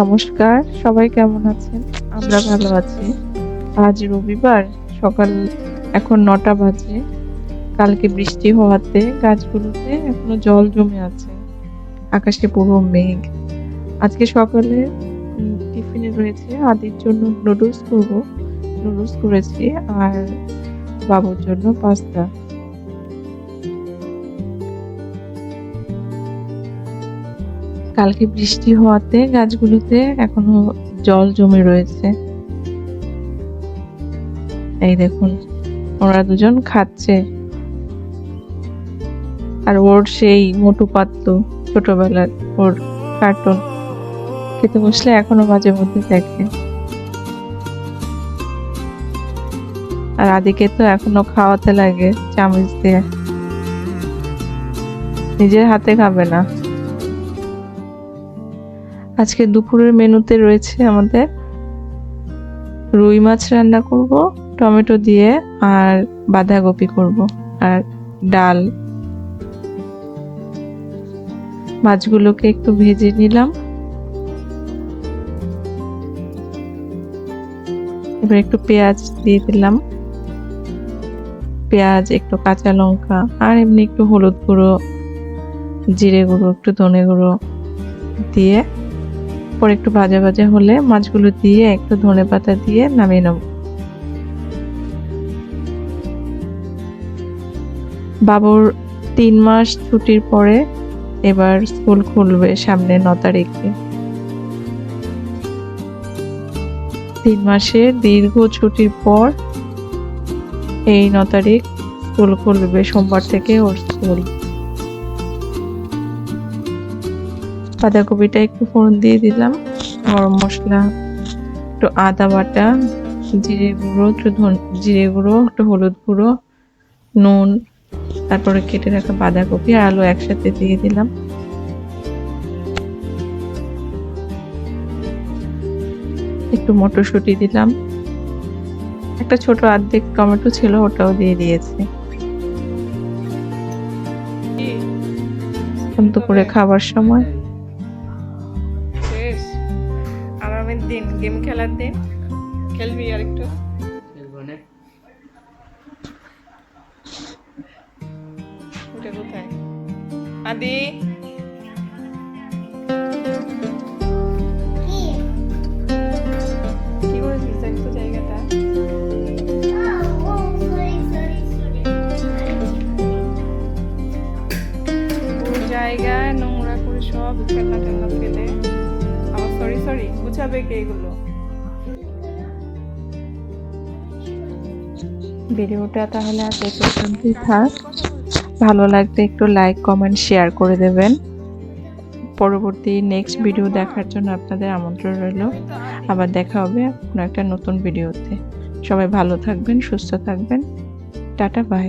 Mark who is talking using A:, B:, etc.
A: নমস্কার, সবাই কেমন আছেন? আমরা ভালো আছি। আজ রবিবার, সকাল এখন নটা বাজে। কালকে বৃষ্টি হওয়াতে গাছগুলোতে এখনও জল জমে আছে। আকাশে পুরো মেঘ। আজকে সকালে টিফিনে রয়েছে আদির জন্য নুডলস করব। নুডলস করেছি আর বাবুর জন্য পাস্তা কালকে বৃষ্টি হওয়াতে গাছগুলোতে এখনও জল জমে রয়েছে। এই দেখুন, ওরা দুজন খাচ্ছে। আর ওর সেই মোটু পাতলু ছোটবেলার ওর কার্টুন খেতে বসলে এখনও মাঝে মধ্যে দেখে। আর আদিকে তো এখনও খাওয়াতে লাগে, চামচ দিয়ে। নিজের হাতে খাবে না। আজকে দুপুরের মেনুতে রয়েছে আমাদের রুই মাছ রান্না করব, টমেটো দিয়ে আর বাঁধাকপি করব আর ডাল। মাছগুলোকে একটু ভেজে নিলাম। এবার একটু পেঁয়াজ দিয়ে দিলাম। পেঁয়াজ, একটু কাঁচা লঙ্কা আর এমনি একটু হলুদ গুঁড়ো, জিরে গুঁড়ো, একটু ধনে গুঁড়ো দিয়ে পরে একটু ভাজা ভাজা হলে মাছগুলো দিয়ে একটু ধনে পাতা দিয়ে নামিয়ে নেব। বাবুর তিন মাস ছুটির পরে এবার স্কুল খুলবে সামনে ন তারিখে। তিন মাসের দীর্ঘ ছুটির পর এই ন তারিখ স্কুল খুলবে, সোমবার থেকে ওর স্কুল। বাঁধাকপিটা একটু ফোড়ন দিয়ে দিলাম। গরম মশলা, একটু আদা বাটা, জিরে গুঁড়ো, একটু জিরে গুঁড়ো, একটু হলুদ গুঁড়ো, নুন, তারপরে কেটে রাখা বাঁধাকপি আর আলু একসাথে দিয়ে দিলাম। একটু মটরশুঁটি দিলাম। একটা ছোট অর্ধেক টমেটো ছিল, ওটাও দিয়ে দিয়েছি। দুপুরে খাবার সময়। আরামের দিন গেম খেলার দিন খেলবি আর একটু ওটা কোথায়? আদি। কি? করেছিস? দেখ তো জায়গাটা। পুরো জায়গা নোংরা করে সব খেলনা টেলনা ফেলে। সরি সরি গুছাবে কে এগুলো? ভিডিওটা তাহলে এই পর্যন্তই থাক। ভালো লাগলে একটু লাইক কমেন্ট শেয়ার করে দেবেন। পরবর্তী নেক্সট ভিডিও দেখার জন্য আপনাদের আমন্ত্রণ রইল। আবার দেখা হবে কোনো একটা নতুন ভিডিওতে সবাই ভালো থাকবেন, সুস্থ থাকবেন। Tata bye